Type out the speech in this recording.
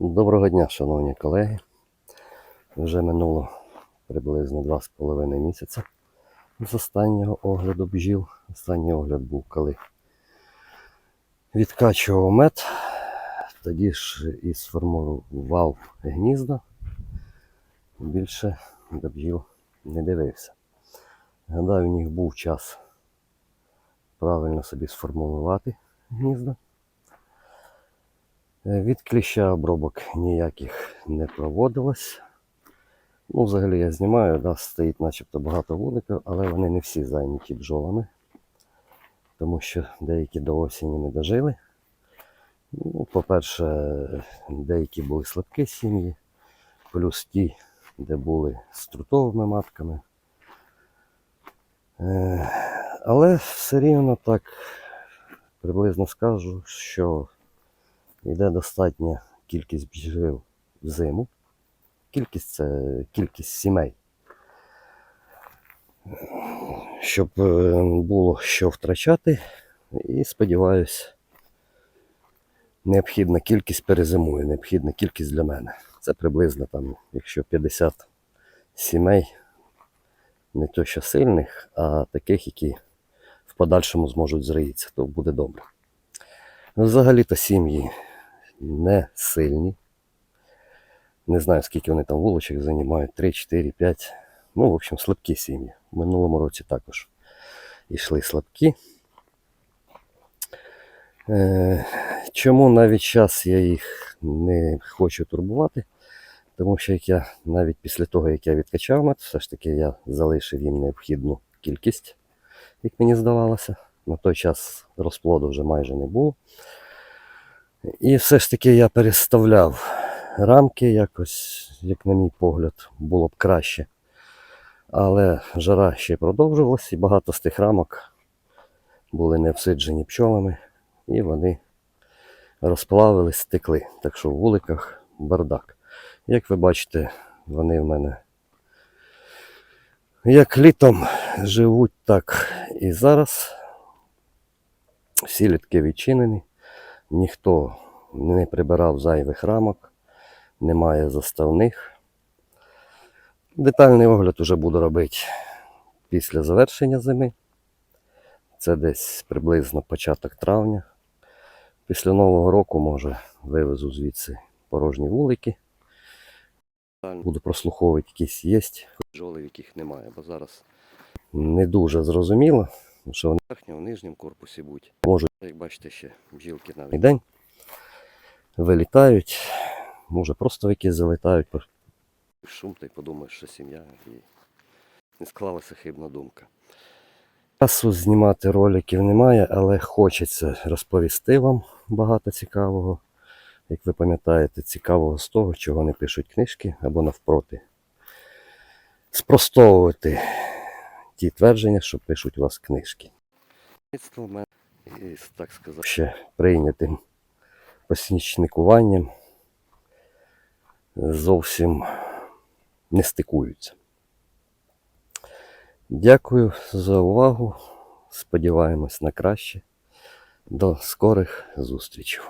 Доброго дня, шановні колеги. Вже минуло приблизно 2,5 місяця з останнього огляду бджіл. Останній огляд був, коли відкачував мед, тоді ж і сформував гнізда. Більше до бджіл не дивився. Гадаю, в них був час правильно собі сформулювати гнізда. Е, Від кліща обробок ніяких не проводилось. Ну, взагалі я знімаю, да, стоїть начебто багато вуликів, але вони не всі зайняті бджолами, тому що деякі до осені не дожили. Ну, по-перше, деякі були слабкі сім'ї, плюс ті, де були з трутовими матками. Е, Але все рівно так приблизно скажу, що йде достатня кількість бджіл в зиму. Кількість це кількість сімей. Щоб е, було що втрачати, і сподіваюся, необхідна кількість перезимує, необхідна кількість для мене. Це приблизно там, якщо 50 сімей, не то що сильних, а таких, які в подальшому зможуть зриїтися, то буде добре. Взагалі-то сім'ї не сильні. Не знаю, скільки вони там вулочок займають, 3, 4, 5. Ну, в общем, слабкі сім'ї. В минулому році також йшли слабкі. Е, Чому навіть час я їх не хочу турбувати? Тому що як я навіть після того, як я відкачав мед, все ж таки я залишив їм необхідну кількість, як мені здавалося. На той час розплоду вже майже не було. І все ж таки я переставляв рамки якось, як на мій погляд, було б краще. Але жара ще продовжувалась, і багато з тих рамок були не всиджені пчолами, і вони розплавились, стекли. Так що в вуликах бардак. Як ви бачите, вони в мене як літом живуть, так і зараз. Всі літки відчинені, ніхто не прибирав зайвих рамок, немає заставних. Детальний огляд уже буду робити після завершення зими. Це десь приблизно початок травня. Після Нового року, може, вивезу звідси порожні вулики. Буду прослуховувати, якісь є бджоли, яких немає, бо зараз не дуже зрозуміло, що вони в верхньому, нижньому корпусі будуть. Можуть, як бачите, ще бджілки на день вилітають, може просто якісь залітають. Шум та й подумаєш, що сім'я і не склалася хибна думка. Часу знімати роликів немає, але хочеться розповісти вам багато цікавого. Як ви пам'ятаєте, цікавого з того, чого не пишуть книжки або навпроти. Спростовувати ті твердження, що пишуть у вас книжки. І, так сказати, ще прийнятим посічникуванням зовсім не стикуються. Дякую за увагу. Сподіваємось на краще. До скорих зустрічей.